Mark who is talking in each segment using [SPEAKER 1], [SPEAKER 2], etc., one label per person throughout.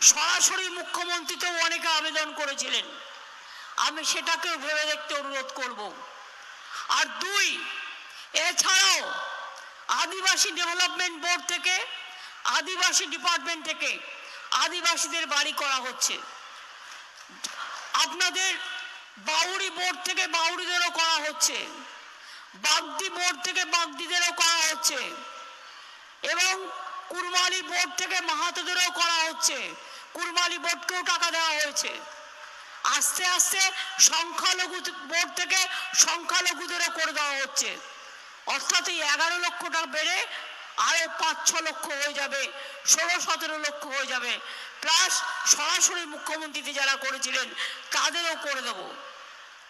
[SPEAKER 1] সরাসরি মুখ্যমন্ত্রী অনেকে আবেদন করেছিলেন। আমি সেটাকেও ভেবে দেখতে অনুরোধ করব। আর দুই, এছাড়াও আদিবাসী ডেভেলপমেন্ট বোর্ড থেকে, আদিবাসী ডিপার্টমেন্ট থেকে আদিবাসীদের বাড়ি করা হচ্ছে। আপনাদের বাউরি বোর্ড থেকে বাউরিদেরও করা হচ্ছে। বাগদি বোর্ড থেকে বাগদিদেরও করা হচ্ছে। এবং কুরমালি বোর্ড থেকে মাহাতোদেরও করা হচ্ছে। কুরমালি বোর্ডকেও টাকা দেওয়া হয়েছে। আস্তে আস্তে সংখ্যালঘু বোর্ড থেকে সংখ্যালঘুদেরও করে দেওয়া হচ্ছে। অর্থাৎ এই এগারো লক্ষ টাকা বেড়ে আরও পাঁচ, ছ লক্ষ হয়ে যাবে, ষোলো, সতেরো লক্ষ হয়ে যাবে। প্লাস সরাসরি মুখ্যমন্ত্রীতে যারা করেছিলেন, তাদেরও করে দেব।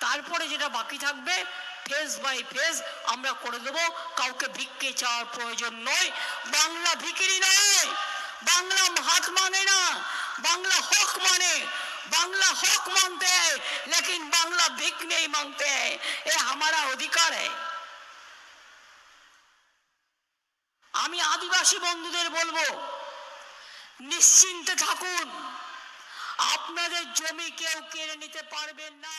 [SPEAKER 1] তারপরে যেটা বাকি থাকবে, ফেজ বাই ফেজ আমরা করে দেব। কাউকে ভিক্ষে চাওয়ার প্রয়োজন নয়, বাংলা ভিকিরি নয়। বাংলা হাত মানে না বাংলা হক মানে बांग्ला हक मानते हैं लेकिन बांग्ला भिक नहीं मांगते हैं ये हमारा अधिकार है আমি আদিবাসী বন্ধুদের বলবো নিশ্চিন্তে থাকুন আপনাদের জমি কেউ কেড়ে নিতে পারবেন না